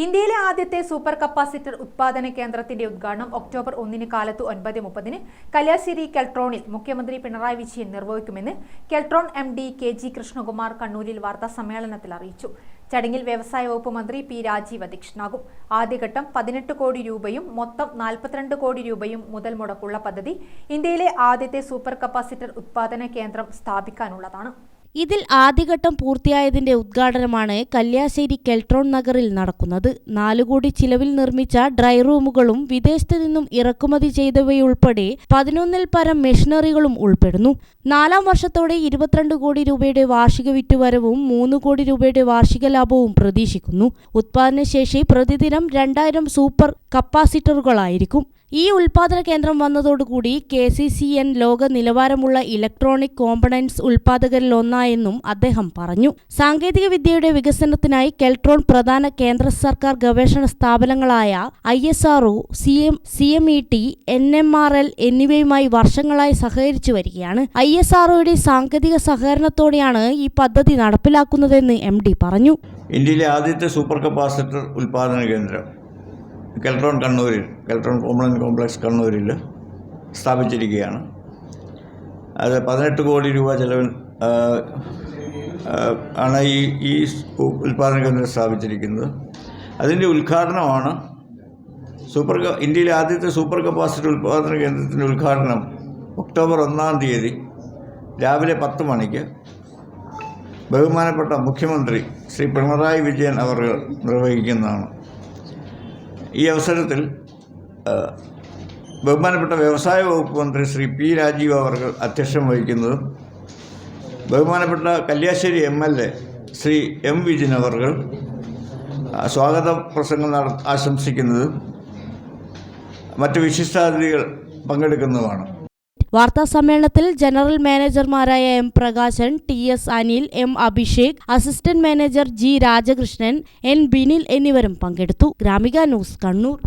ഇന്ത്യയിലെ ആദ്യത്തെ super capacitor ഉത്പാദന കേന്ദ്രത്തിന്റെ ഉദ്ഘാടനം ഒക്ടോബർ ഒന്നിന് കാലത്ത് ഒൻപത് മുപ്പതിന് കല്യാശ്ശേരി കെൽട്രോണിൽ മുഖ്യമന്ത്രി Pinarayi Vijayan നിർവഹിക്കുമെന്ന് Keltron M D K G Krishnakumar കണ്ണൂരിൽ വാർത്താ സമ്മേളനത്തിൽ അറിയിച്ചു. ചടങ്ങിൽ വ്യവസായ വകുപ്പ് മന്ത്രി പി രാജീവ് അധ്യക്ഷനാകും. ആദ്യഘട്ടം പതിനെട്ട് കോടി രൂപയും മൊത്തം നാൽപ്പത്തിരണ്ട് കോടി രൂപയും മുതൽ മുടക്കുള്ള പദ്ധതി ഇന്ത്യയിലെ ആദ്യത്തെ സൂപ്പർ കപ്പാസിറ്റർ ഉത്പാദന കേന്ദ്രം സ്ഥാപിക്കാനുള്ളതാണ്. ഇതിൽ ആദ്യഘട്ടം പൂർത്തിയായതിന്റെ ഉദ്ഘാടനമാണ് കല്യാശ്ശേരി കെൽട്രോൺ നഗറിൽ നടക്കുന്നത്. നാലു കോടി ചിലവിൽ നിർമ്മിച്ച ഡ്രൈ റൂമുകളും വിദേശത്തു നിന്നും ഇറക്കുമതി ചെയ്തവയുൾപ്പെടെ പതിനൊന്നിൽ പരം മെഷീനറികളും ഉൾപ്പെടുന്നു. നാലാം വർഷത്തോടെ ഇരുപത്തിരണ്ട് കോടി രൂപയുടെ വാർഷിക വിറ്റുവരവും മൂന്ന് കോടി രൂപയുടെ വാർഷിക ലാഭവും പ്രതീക്ഷിക്കുന്നു. ഉത്പാദനശേഷി പ്രതിദിനം രണ്ടായിരം സൂപ്പർ കപ്പാസിറ്ററുകളായിരിക്കും. ഈ ഉൽപാദന കേന്ദ്രം വന്നതോടുകൂടി കെ സി സി എൻ ലോക നിലവാരമുള്ള ഇലക്ട്രോണിക് കോമ്പണൻസ് ഉൽപാദകരിൽ ഒന്നായെന്നും അദ്ദേഹം പറഞ്ഞു. സാങ്കേതിക വിദ്യയുടെ വികസനത്തിനായി കെൽട്രോൺ പ്രധാന കേന്ദ്ര സർക്കാർ ഗവേഷണ സ്ഥാപനങ്ങളായ I S R O C M C M E T N M R L എന്നിവയുമായി വർഷങ്ങളായി സഹകരിച്ചു വരികയാണ്. ഐ എസ് ആർഒയുടെ സാങ്കേതിക സഹകരണത്തോടെയാണ് ഈ പദ്ധതി നടപ്പിലാക്കുന്നതെന്ന് എം ഡി പറഞ്ഞു. ഇന്ത്യയിലെ ആദ്യത്തെ സൂപ്പർ കപ്പാസിറ്റർ ഉൽപാദന കേന്ദ്രം. കെൽട്രോൺ കണ്ണൂരിൽ കെൽട്രോൺ കോംപ്ലൻ കോംപ്ലക്സ് കണ്ണൂരിൽ സ്ഥാപിച്ചിരിക്കുകയാണ്. അത് പതിനെട്ട് കോടി രൂപ ചെലവിൽ ആണ് ഈ ഈ ഉൽപ്പാദന കേന്ദ്രം സ്ഥാപിച്ചിരിക്കുന്നത്. അതിന്റെ ഉദ്ഘാടനമാണ് സൂപ്പർ ഇന്ത്യയിലെ ആദ്യത്തെ സൂപ്പർ കപ്പാസിറ്റി ഉൽപ്പാദന കേന്ദ്രത്തിന്റെ ഉദ്ഘാടനം ഒക്ടോബർ ഒന്നാം തീയതി രാവിലെ പത്ത് മണിക്ക് ബഹുമാനപ്പെട്ട മുഖ്യമന്ത്രി ശ്രീ പിണറായി വിജയൻ അവർ നിർവഹിക്കുന്നതാണ്. ഈ അവസരത്തിൽ ബഹുമാനപ്പെട്ട വ്യവസായ വകുപ്പ് മന്ത്രി ശ്രീ പി രാജീവ് അവർ അധ്യക്ഷം വഹിക്കുന്നതും ബഹുമാനപ്പെട്ട Kalliasseri M L A Shri M Vijin അവർ സ്വാഗത പ്രസംഗം നട ആശംസിക്കുന്നതും മറ്റ് വിശിഷ്ടാതിഥികൾ പങ്കെടുക്കുന്നതുമാണ്. വാർത്താ സമ്മേളനത്തിൽ general മാനേജർമാരായ M Prakashan T S Anil M Abhishek assistant manager G Rajakrishnan N Binil എന്നിവരും പങ്കെടുത്തു. ഗ്രാമിക ന്യൂസ് കണ്ണൂർ.